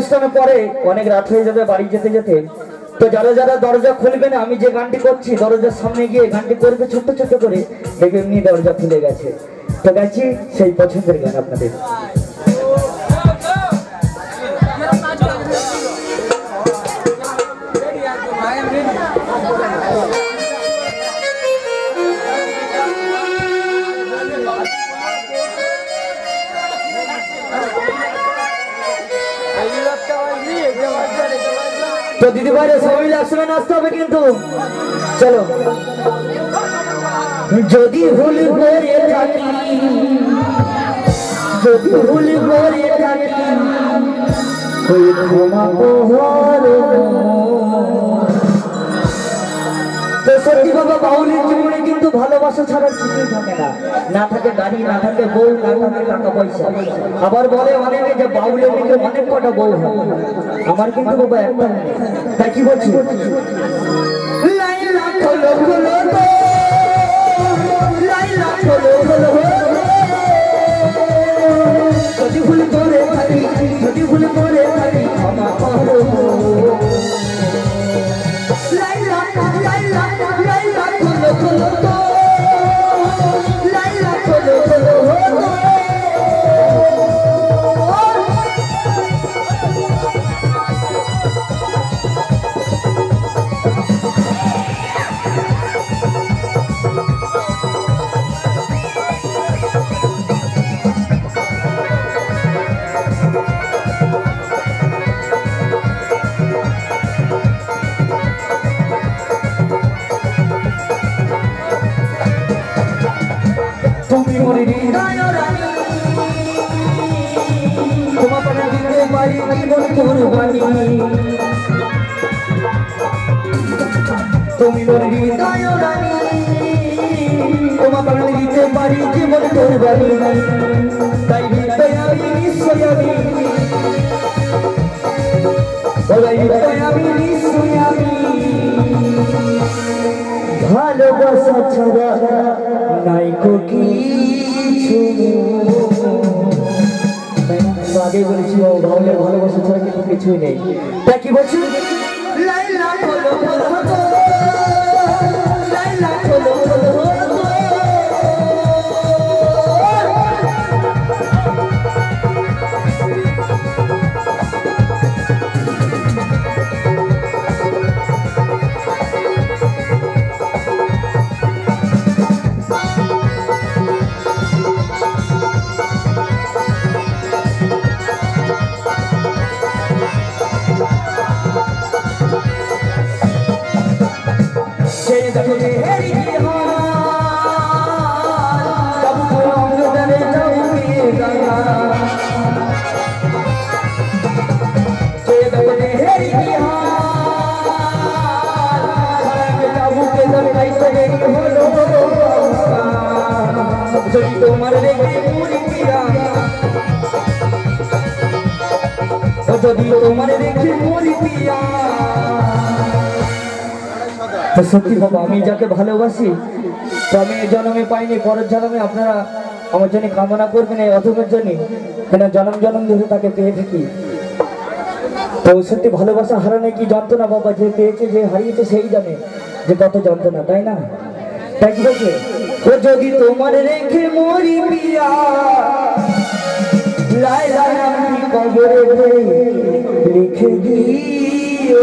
অনুষ্ঠানের পরে অনেক রাত হয়ে যাবে বাড়ি যেতে যেতে। তো যারা যারা দরজা খুলবে না আমি যে গানটি করছি, দরজার সামনে গিয়ে গানটি করবে ছোট্ট ছোট্ট করে দেখবে এমনি দরজা খুলে গেছে। তো গেছি সেই পছন্দের গান আপনাদের। তো দিদি ভাইরে সবাই একসঙ্গে নাচতে হবে কিন্তু। চলো। যদি ভুল করে থাকি, যদি ভুল করে থাকি ক্ষমা বাউলের জীবনে কিন্তু ভালোবাসা ছাড়া না। থাকে গাড়ি না থাকে বউ, না পয়সা। আবার বলে অনেকে যে বাউলের দিকে অনেক কটা বউ। আমার কিন্তু বাবা একটা তাই কি বলছি? খোলো তো। তুমি মনে হৃদয় রানী তোমার জীবন কুরবানি তুমি কুরবানি তাই আমি নিশ্চয় আমি ভালোবাসা ছাড়া নাই কিছু আগে বলেছি ভালোবাসা ছাড়া কিন্তু কিছুই নেই। তা কি বলছি? সেই দেখো যে হেরি কি হাল তবু তো অঙ্গদানে যাবে গানা সেই সত্যি বাবা আমি যাকে ভালোবাসি, তো আমি এই জন্মে পাইনি, পরের জন্মে আপনারা আমার জন্য কামনা করবেন, এই অধমের জন্য। কেন জন্ম জন্ম ধরে তাকে পেয়ে থাকি তো সত্যি ভালোবাসা হারানো কি যন্ত্রণা বাবা যে পেয়েছে, যে হারিয়েছে সেই জানে যে কত যন্ত্রণা, তাই না? তাই কি বলছে? ও যদি তোমার রেখে মরি পিয়া কবরে লিখে দিও